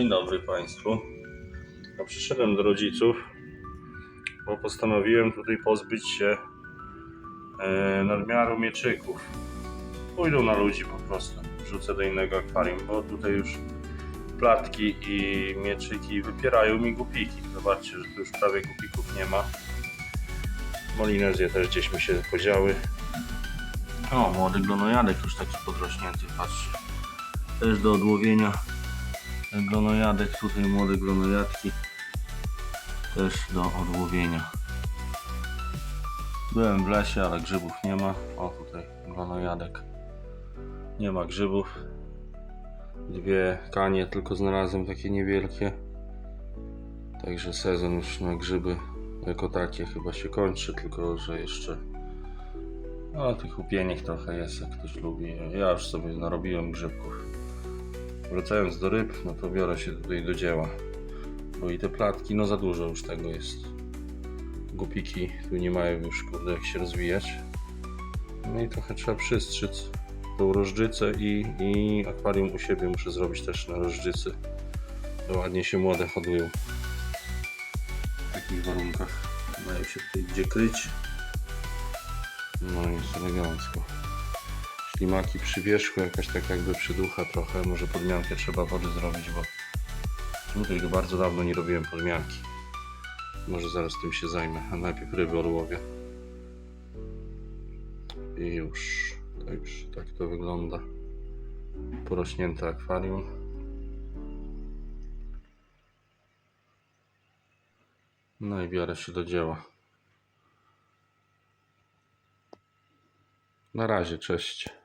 Dzień dobry Państwu. No, przyszedłem do rodziców, bo postanowiłem tutaj pozbyć się e, nadmiaru mieczyków. Pójdą na ludzi po prostu. Wrzucę do innego akwarium, bo tutaj już platki i mieczyki wypierają mi gupiki. Zobaczcie, że tu już prawie gupików nie ma. Molinezje też gdzieś mi się podziały. O, młody glonojadek już taki podrośnięty, patrzcie. Też do odłowienia. Glonojadek, tutaj młode glonojadki. Też do odłowienia. Byłem w lesie, ale grzybów nie ma. O, tutaj glonojadek. Nie ma grzybów. Dwie kanie tylko znalazłem, takie niewielkie. Także sezon już na grzyby jako takie chyba się kończy, tylko że jeszcze no tych upieniek trochę jest, jak ktoś lubi. Ja już sobie narobiłem grzybków. Wracając do ryb, no to biorę się tutaj do dzieła. Bo i te platki, no za dużo już tego jest. Gupiki tu nie mają już kurde jak się rozwijać. No i trochę trzeba przystrzyc tą rożdżycę i, i akwarium u siebie muszę zrobić też na rożdżycy. To ładnie się młode hodują. W takich warunkach mają się tutaj gdzie kryć. No jest elegancko. Ślimaki przy wierzchu, jakaś tak jakby przyducha trochę. Może podmiankę trzeba wody zrobić, bo tutaj bardzo dawno nie robiłem podmianki. Może zaraz tym się zajmę, a najpierw ryby odłowię. I już, także tak to wygląda. Porośnięte akwarium. No i biorę się do dzieła. Na razie, cześć.